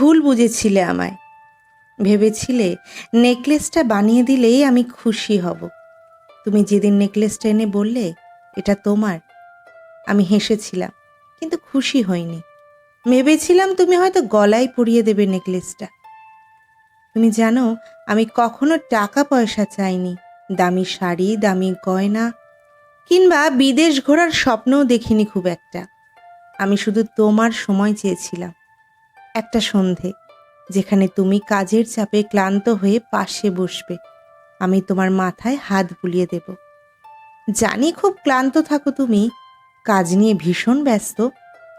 ভুল বুঝেছিলে আমায়। ভেবেছিলে নেকলেসটা বানিয়ে দিলেই আমি খুশি হব। তুমি যেদিন নেকলেসটা এনে বললে, এটা তোমার। আমি হেসেছিলাম, কিন্তু খুশি হইনি। ভেবেছিলাম তুমি হয়তো গলায় পরিয়ে দেবে নেকলেসটা। তুমি জানো, আমি কখনো টাকা পয়সা চাইনি, দামি শাড়ি, দামি গয়না, কিংবা বিদেশ ঘোরার স্বপ্নও দেখিনি খুব একটা। আমি শুধু তোমার সময় চেয়েছিলাম। একটা সন্ধে, যেখানে তুমি কাজের চাপে ক্লান্ত হয়ে পাশে বসবে। আমি তোমার মাথায় হাত বুলিয়ে দেব। জানি খুব ক্লান্ত থাকো তুমি। কাজ নিয়ে ভীষণ ব্যস্ত,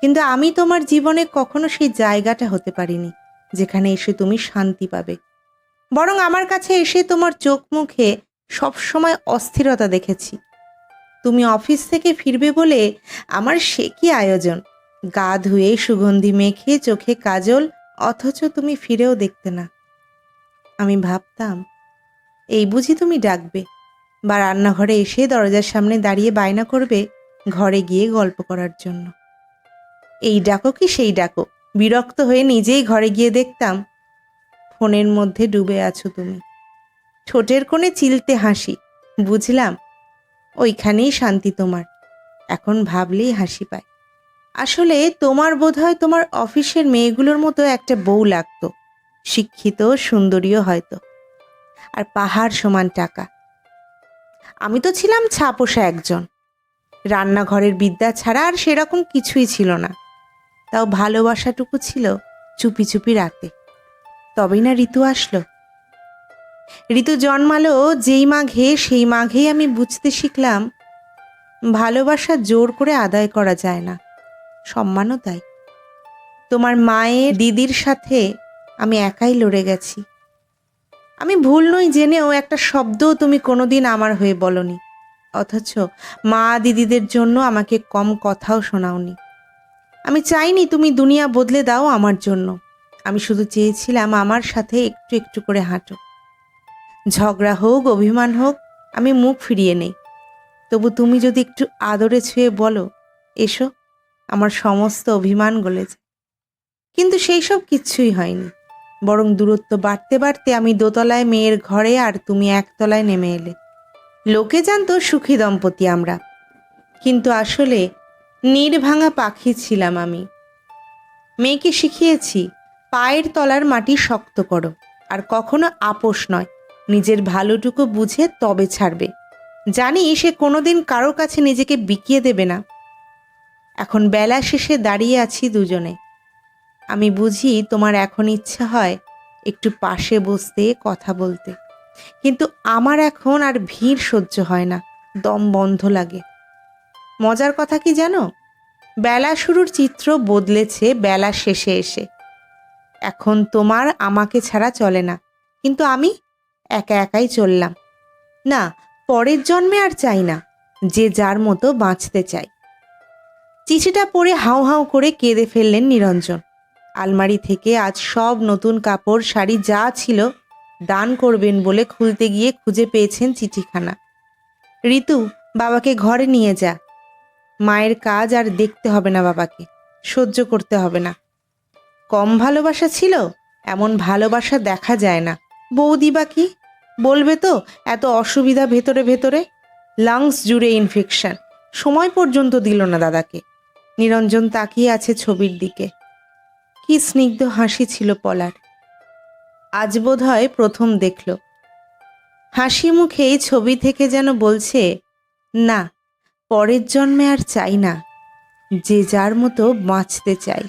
কিন্তু আমি তোমার জীবনে কখনো সেই জায়গাটা হতে পারিনি, যেখানে এসে তুমি শান্তি পাবে। বরং আমার কাছে এসে তোমার চোখ মুখে সবসময় অস্থিরতা দেখেছি। তুমি অফিস থেকে ফিরবে বলে আমার সে কি আয়োজন? গা ধুয়ে সুগন্ধি মেখে চোখে কাজল, অথচ তুমি ফিরেও দেখতে না। আমি ভাবতাম, এই বুঝি তুমি ডাকবে। বা রান্নাঘরে এসে দরজার সামনে দাঁড়িয়ে বায়না করবে ঘরে গিয়ে গল্প করার জন্য। এই ডাকো কি সেই ডাকো? বিরক্ত হয়ে নিজেই ঘরে গিয়ে দেখতাম, ফোনের মধ্যে ডুবে আছো তুমি। ঠোঁটের কোণে চিলতে হাসি, বুঝলাম, ওইখানেই শান্তি তোমার। এখন ভাবলেই হাসি পায়। আসলে তোমার বোধহয় তোমার অফিসের মেয়েগুলোর মতো একটা বউ লাগতো। শিক্ষিত, সুন্দরীও হয়তো। আর পাহাড় সমান টাকা। আমি তো ছিলাম ছাপোষা একজন। রান্নাঘরের বিদ্যা ছাড়া আর সেরকম কিছুই ছিল না। তাও ভালোবাসাটুকু ছিল চুপি চুপি রাতে। তবেই না ঋতু আসলো। ঋতু জন্মালো যেই মাঘে, সেই মাঘেই আমি বুঝতে শিখলাম, ভালোবাসা জোর করে আদায় করা যায় না। সম্মানও তাই তোমার মায়ের দিদির সাথে আমি একাই লড়ে গেছি। আমি ভুল নই জেনেও একটা শব্দও তুমি কোনোদিন আমার হয়ে বলনি। অথচ মা দিদিদের জন্য আমাকে কম কথাও শোনাওনি। আমি চাইনি তুমি দুনিয়া বদলে দাও আমার জন্য। আমি শুধু চেয়েছিলাম আমার সাথে একটু একটু করে হাঁটো। ঝগড়া হোক, অভিমান হোক, আমি মুখ ফিরিয়ে নেই। তবু তুমি যদি একটু আদরে ছুঁয়ে বলো, এসো। আমার সমস্ত অভিমান গলেছে। কিন্তু সেই সব কিচ্ছুই হয়নি। বরং দূরত্ব বাড়তে বাড়তে আমি দোতলায় মেয়ের ঘরে আর তুমি একতলায় নেমে এলে। লোকে জানতো সুখী দম্পতি আমরা। কিন্তু আসলে নির্ভাঙা পাখি ছিলাম আমি। মেয়েকে শিখিয়েছি, পায়ের তলার মাটি শক্ত করো, আর কখনো আপোষ নয়। নিজের ভালোটুকু বুঝে তবে ছাড়বে। জানি সে কোনোদিন কারও কাছে নিজেকে বিকিয়ে দেবে না। এখন বেলা শেষে দাঁড়িয়ে আছি দুজনে। আমি বুঝি তোমার এখন ইচ্ছা হয় একটু পাশে বসতে, কথা বলতে। কিন্তু আমার এখন আর ভিড় সহ্য হয় না, দম বন্ধ লাগে। মজার কথা কি জানো? বেলা শুরুর চিত্র বদলেছে বেলা শেষে এসে। এখন তোমার আমাকে ছাড়া চলে না, কিন্তু আমি একা একাই চললাম। না, পরের জন্মে আর চাই না, যে যার মতো বাঁচতে চাই। চিঠিটা পড়ে হাউ হাউ করে কেঁদে ফেললেন নিরঞ্জন। আলমারি থেকে আজ সব নতুন কাপড়, শাড়ি যা ছিল দান করবেন বলে খুলতে গিয়ে খুঁজে পেয়েছেন চিঠিখানা। ঋতু, বাবাকে ঘরে নিয়ে যা। মায়ের কাজ আর দেখতে হবে না বাবাকে, সহ্য করতে হবে না। কম ভালোবাসা ছিল, এমন ভালোবাসা দেখা যায় না। বৌদি বা কি? বলবে তো, এত অসুবিধা ভেতরে ভেতরে। লাংস জুড়ে ইনফেকশন সময় পর্যন্ত দিল না দাদাকে। নিরঞ্জন তাকিয়ে আছে ছবির দিকে। কি স্নিগ্ধ হাসি ছিল পলার। আজ বোধ হয় প্রথম দেখল। হাসি মুখে এই ছবি থেকে যেন বলছে, না, পরের জন্মে আর চাই না, যে যার মতো বাঁচতে চাই।